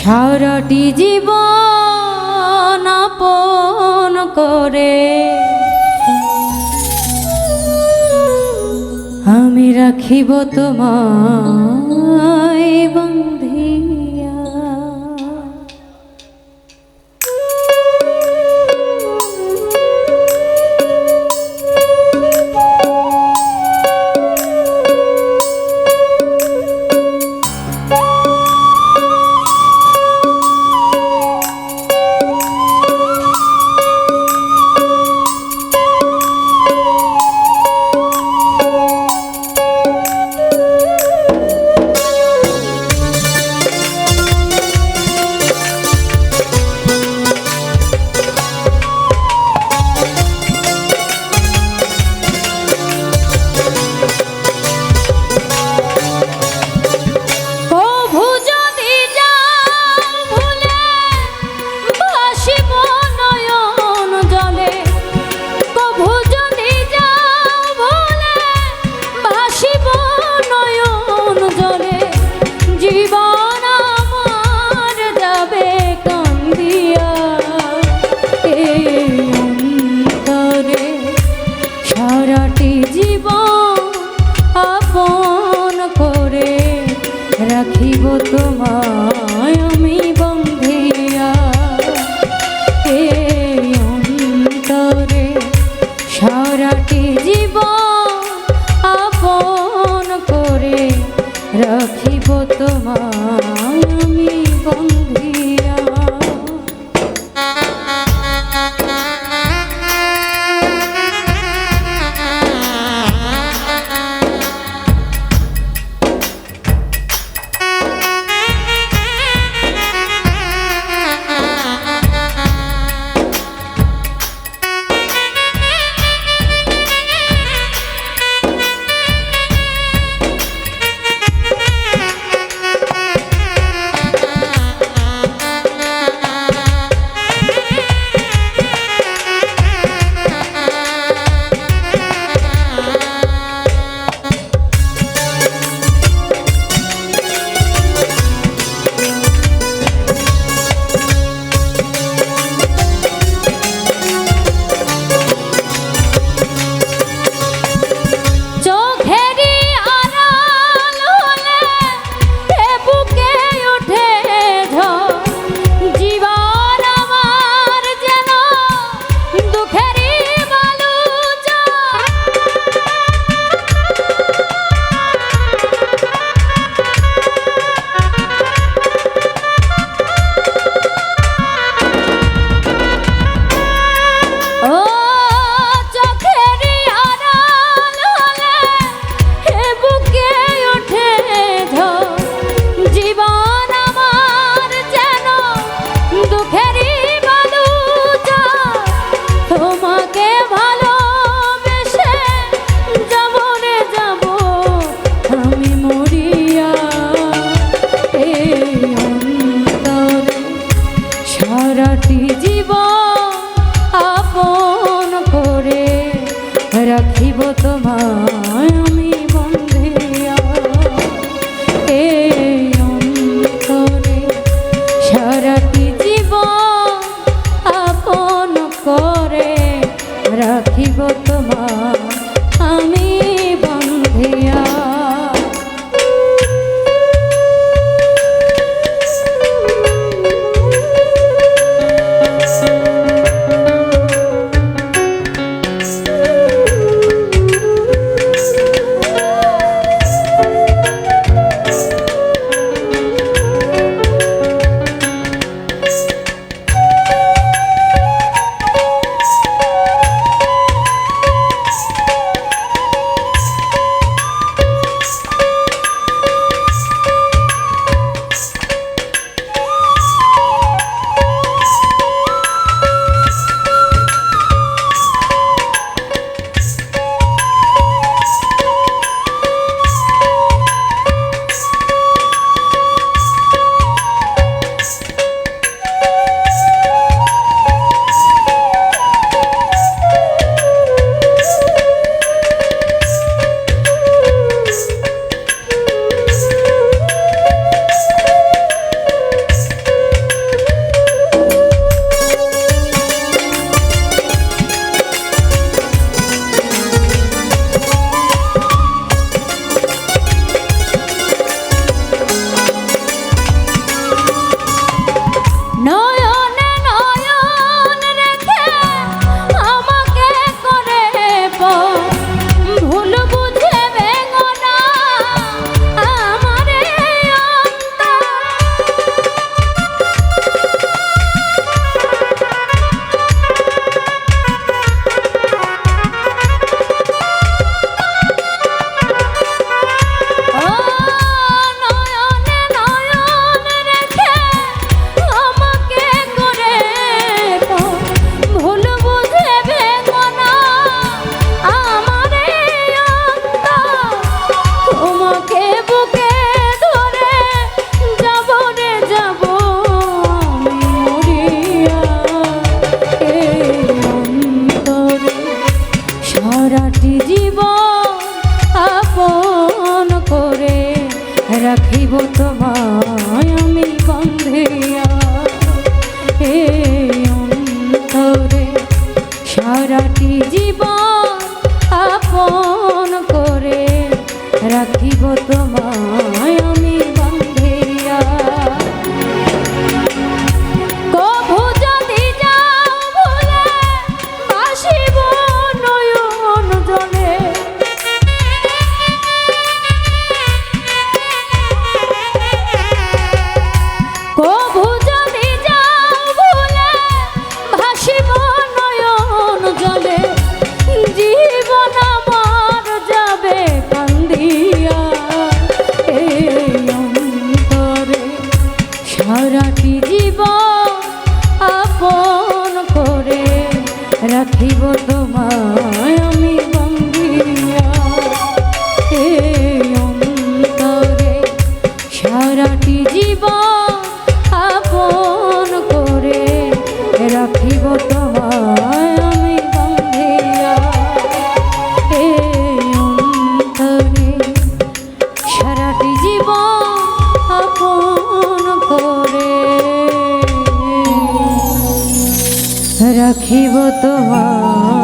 সারাটি জীবন আপন করে। আমি রাখিব তোমায় সারাটি জীবন আপন করে রাখিব তোমায় আমি বন্ধিয়া। এই অন্তরে সারাটি জীবন আপন করে রাখিব তোমায়। সারাটি জীবন আপন করে রাখিব তোমায় আমি বন্ধিয়া এই অন্তরে সারাটি জীবন আপন করে রাখিব তোমায়। সারাটি জীব আপন করে রাখিব তোমায়। রাখিব তোমার